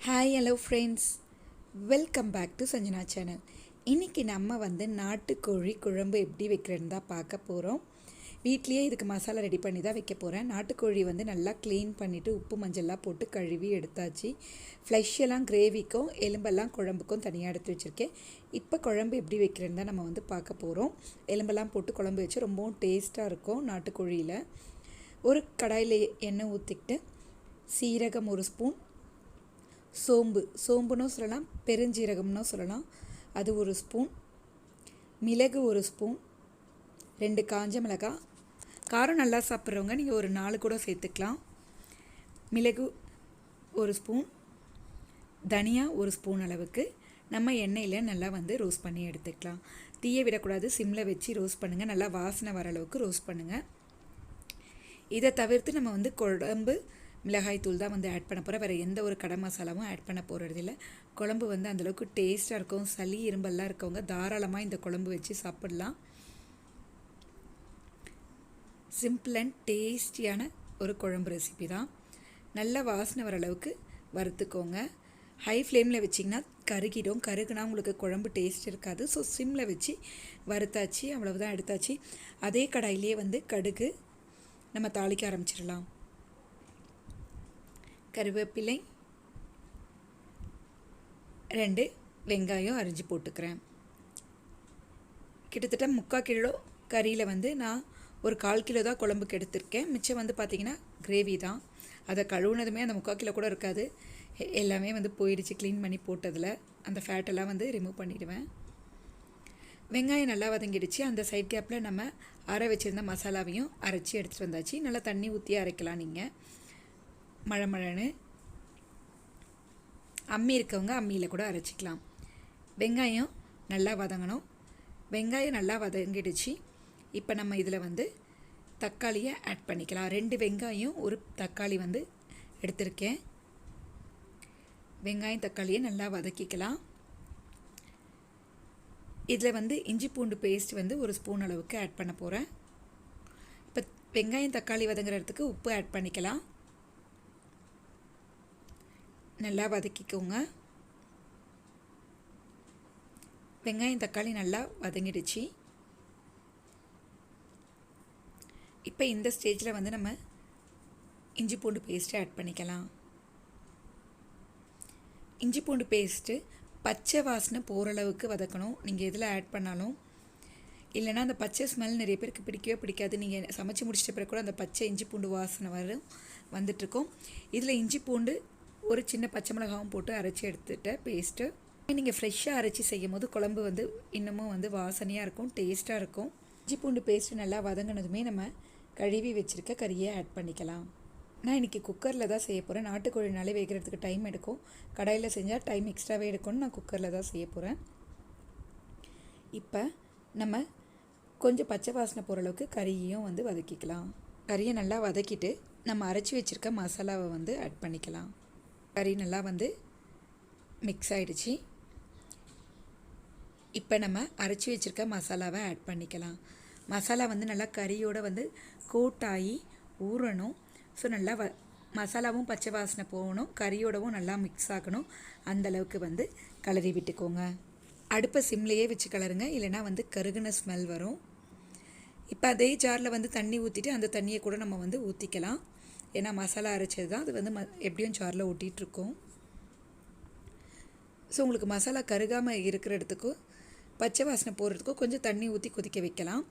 Hi hello friends welcome back to Sanjana channel இன்றைக்கி நம்ம வந்து நாட்டுக்கோழி குழம்பு எப்படி வைக்கிறேன்னு தான் பார்க்க போகிறோம் வீட்லேயே இதுக்கு மசாலா ரெடி பண்ணி தான் வைக்க போகிறேன் நாட்டுக்கோழி வந்து நல்லா க்ளீன் பண்ணிவிட்டு உப்பு மஞ்சள்லாம் போட்டு கழுவி எடுத்தாச்சு. ஃப்ளஷெல்லாம் கிரேவிக்கும் எலும்பெல்லாம் குழம்புக்கும் தனியாக எடுத்து வச்சுருக்கேன். இப்போ குழம்பு எப்படி வைக்கிறேன்னு தான் நம்ம வந்து பார்க்க போகிறோம் எலும்பெல்லாம் போட்டு குழம்பு வச்சு ரொம்பவும் டேஸ்ட்டாக இருக்கும் நாட்டுக்கோழியில். ஒரு கடாயில் எண்ணெய் ஊற்றிக்கிட்டு சீரகம் ஒரு ஸ்பூன் சோம்பு சோம்புனும் சொல்லலாம் பெருஞ்சீரகம்னும் சொல்லலாம். அது ஒரு ஸ்பூன் மிளகு ஒரு ஸ்பூன் ரெண்டு காஞ்ச மிளகாய். காரம் நல்லா சாப்பிட்றவங்க நீங்கள் ஒரு நாலு கூட சேர்த்துக்கலாம். மிளகு ஒரு ஸ்பூன் தனியா ஒரு ஸ்பூன் அளவுக்கு நம்ம எண்ணெயில் நல்லா வந்து ரோஸ்ட் பண்ணி எடுத்துக்கலாம். தீயை விடக்கூடாது சிம்மில் வச்சு ரோஸ்ட் பண்ணுங்கள் நல்லா வாசனை வர அளவுக்கு ரோஸ்ட் பண்ணுங்கள் இதை தவிர்த்து நம்ம வந்து குழம்பு மிளகாய் தூள் தான் வந்து ஆட் பண்ண போகிறேன் வேறு எந்த ஒரு கடை மசாலாவும் ஆட் பண்ண போகிறது இல்லை குழம்பு வந்து அந்தளவுக்கு டேஸ்ட்டாக இருக்கும். சளி இரும்பெல்லாம் இருக்கவங்க தாராளமாக இந்த குழம்பு வச்சு சாப்பிட்லாம். சிம்பிள் அண்ட் டேஸ்டியான ஒரு குழம்பு ரெசிபி தான். நல்ல வாசனை வர அளவுக்கு வறுத்துக்கோங்க. ஹை ஃப்ளேமில் வச்சிங்கன்னா கருகிடும். கருகுனா உங்களுக்கு குழம்பு டேஸ்ட் இருக்காது. ஸோ சிம்மில் வச்சு வறுத்தாச்சு அவ்வளவுதான் எடுத்தாச்சு. அதே கடாயிலே வந்து கடுகு நம்ம தாளிக்க ஆரம்பிச்சிடலாம். கருவேப்பிலை ரெண்டு வெங்காயம் அரிஞ்சு போட்டுக்கிறேன். கிட்டத்தட்ட முக்கால் கிலோ கறியில் வந்து நான் ஒரு கால் கிலோ தான் குழம்புக்கு எடுத்திருக்கேன். மிச்சம் வந்து பார்த்திங்கன்னா கிரேவி தான். அதை கழுவுனதுமே அந்த முக்கால் கிலோ கூட இருக்காது. எல்லாமே வந்து போயிடுச்சு க்ளீன் பண்ணி போட்டதில். அந்த ஃபேட்டெல்லாம் வந்து ரிமூவ் பண்ணிடுவேன். வெங்காயம் நல்லா வதங்கிடுச்சு. அந்த சைட் கேப்பில் நம்ம அரை வச்சுருந்த மசாலாவையும் அரைச்சி எடுத்துகிட்டு வந்தாச்சு. நல்லா தண்ணி ஊற்றி அரைக்கலாம் நீங்கள் மழை மழைன்னு அம்மி இருக்கவங்க அம்மியில் கூட அரைச்சிக்கலாம். வெங்காயம் நல்லா வதங்கணும். வெங்காயம் நல்லா வதங்கிடுச்சு. இப்போ நம்ம இதில் வந்து தக்காளியை ஆட் பண்ணிக்கலாம். ரெண்டு வெங்காயம் ஒரு தக்காளி வந்து எடுத்திருக்கேன். வெங்காயம் தக்காளியை நல்லா வதக்கிக்கலாம். இதில் வந்து இஞ்சி பூண்டு பேஸ்ட் வந்து ஒரு ஸ்பூன் அளவுக்கு ஆட் பண்ண போகிறேன் இப்போ வெங்காயம் தக்காளி வதங்குறதுக்கு உப்பு ஆட் பண்ணிக்கலாம். நல்லா வதக்கிக்கோங்க. வெங்காயம் தக்காளி நல்லா வதங்கிடுச்சு. இப்போ இந்த ஸ்டேஜில் வந்து நம்ம இஞ்சி பூண்டு பேஸ்ட்டு ஆட் பண்ணிக்கலாம். இஞ்சி பூண்டு பேஸ்ட்டு பச்சை வாசனை போகிற அளவுக்கு வதக்கணும். நீங்கள் எதில் ஆட் பண்ணாலும். இல்லைன்னா அந்த பச்சை ஸ்மெல் நிறைய பேருக்கு பிடிக்கவே பிடிக்காது. நீங்கள் சமைச்சு முடிச்சிட்ட பிறகு கூட அந்த பச்சை இஞ்சி பூண்டு வாசனை வரும் வந்துட்டுருக்கோம். இதில் இஞ்சி பூண்டு ஒரு சின்ன பச்சை மிளகாவும் போட்டு அரைச்சி எடுத்துட்டேன் பேஸ்ட்டு நீங்கள் ஃப்ரெஷ்ஷாக அரைச்சி செய்யும் போது குழம்பு வந்து இன்னமும் வந்து வாசனையாக இருக்கும் டேஸ்ட்டாக இருக்கும். இஞ்சி பூண்டு பேஸ்ட்டு நல்லா வதங்கினதுமே நம்ம கழுவி வச்சுருக்க கறியை ஆட் பண்ணிக்கலாம். நான் இன்றைக்கி குக்கரில் தான் செய்ய போகிறேன் நாட்டுக்கோழினாலே வேகிறதுக்கு டைம் எடுக்கும். கடையில் செஞ்சால் டைம் எக்ஸ்ட்ராவே எடுக்கும்னு நான் குக்கரில் தான் செய்ய போகிறேன் இப்போ நம்ம கொஞ்சம் பச்சை வாசனை போகிற அளவுக்கு கறியையும் வந்து வதக்கிக்கலாம். கறியை நல்லா வதக்கிட்டு நம்ம அரைச்சி வச்சுருக்க மசாலாவை வந்து ஆட் பண்ணிக்கலாம். கறி நல்லா வந்து மிக்ஸ் ஆகிடுச்சி இப்போ நம்ம அரைச்சி வச்சுருக்க மசாலாவை ஆட் பண்ணிக்கலாம். மசாலா வந்து நல்லா கறியோடு வந்து கூட்டாகி ஊறணும். ஸோ நல்லா வ மசாலாவும் பச்சை வாசனை போகணும். கறியோடவும் நல்லா மிக்ஸ் ஆகணும். அந்த அளவுக்கு வந்து கலரி விட்டுக்கோங்க. அடுப்பை சிம்லேயே வச்சு கலருங்க. இல்லைன்னா வந்து கருகுன ஸ்மெல் வரும். இப்போ அதே ஜாரில் வந்து தண்ணி ஊற்றிட்டு அந்த தண்ணியை கூட நம்ம வந்து ஊற்றிக்கலாம் ஏன்னா மசாலா அரைச்சது தான். அது வந்து ம எப்படியும் ஜாரில் ஒட்டிகிட்ருக்கோம் ஸோ உங்களுக்கு மசாலா கருகாமல் இருக்கிற இடத்துக்கும் பச்சை வாசனை போடுறதுக்கும் கொஞ்சம் தண்ணி ஊற்றி கொதிக்க வைக்கலாம்.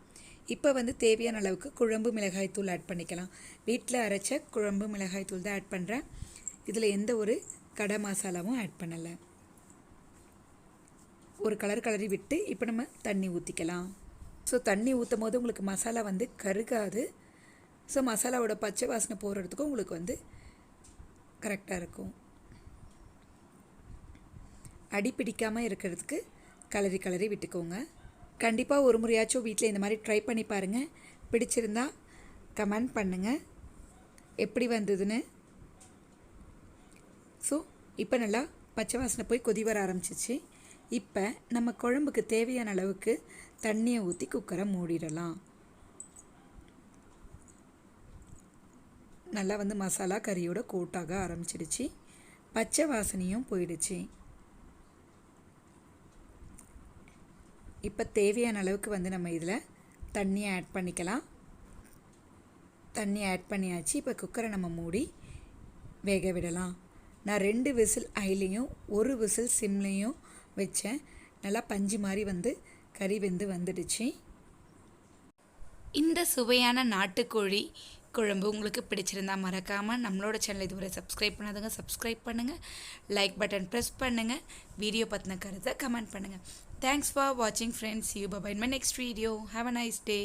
இப்போ வந்து தேவையான அளவுக்கு குழம்பு மிளகாய் தூள் ஆட் பண்ணிக்கலாம். வீட்டில் அரைச்ச குழம்பு மிளகாய் தூள் தான் ஆட் பண்ணுறேன் இதில் எந்த ஒரு கடை மசாலாவும் ஆட் பண்ணலை. ஒரு கலர் கலரி விட்டு இப்போ நம்ம தண்ணி ஊற்றிக்கலாம் ஸோ தண்ணி ஊற்றும் போது உங்களுக்கு மசாலா வந்து கருகாது. ஸோ மசாலாவோட பச்சை வாசனை போடுறதுக்கும் உங்களுக்கு வந்து கரெக்டாக இருக்கும். அடி பிடிக்காமல் இருக்கிறதுக்கு கலரி கலரி விட்டுக்கோங்க. கண்டிப்பாக ஒரு முறையாச்சும் வீட்டில் இந்த மாதிரி ட்ரை பண்ணி பாருங்கள் பிடிச்சிருந்தா கமெண்ட் பண்ணுங்கள் எப்படி வந்ததுன்னு? ஸோ இப்போ நல்லா பச்சை வாசனை போய் கொதி வர ஆரம்பிச்சிச்சு. இப்போ நம்ம குழம்புக்கு தேவையான அளவுக்கு தண்ணியை ஊற்றி குக்கரை மூடிடலாம். நல்லா வந்து மசாலா கறியோட கோட்டாக ஆரம்பிச்சிடுச்சு. பச்சை வாசனையும் போயிடுச்சு. இப்போ தேவையான அளவுக்கு வந்து நம்ம இதில் தண்ணியை ஆட் பண்ணிக்கலாம். தண்ணி ஆட் பண்ணியாச்சு. இப்போ குக்கரை நம்ம மூடி வேக விடலாம். நான் ரெண்டு விசில் ஐலையும் ஒரு விசில் சிம்லேயும் வச்சேன். நல்லா பஞ்சு மாதிரி வந்து கறி வெந்து வந்துடுச்சு. இந்த சுவையான நாட்டுக்கோழி குழம்பு உங்களுக்கு பிடிச்சிருந்தா மறக்காமல் நம்மளோட சேனல் இதுவரை சப்ஸ்கிரைப் பண்ணாதுங்க சப்ஸ்கிரைப் பண்ணுங்கள் லைக் பட்டன் ப்ரெஸ் பண்ணுங்கள் வீடியோ பற்றின கருத்தை கமெண்ட் பண்ணுங்கள் தேங்க்ஸ் ஃபார் வாட்சிங் friends you bye bye my next video have a nice day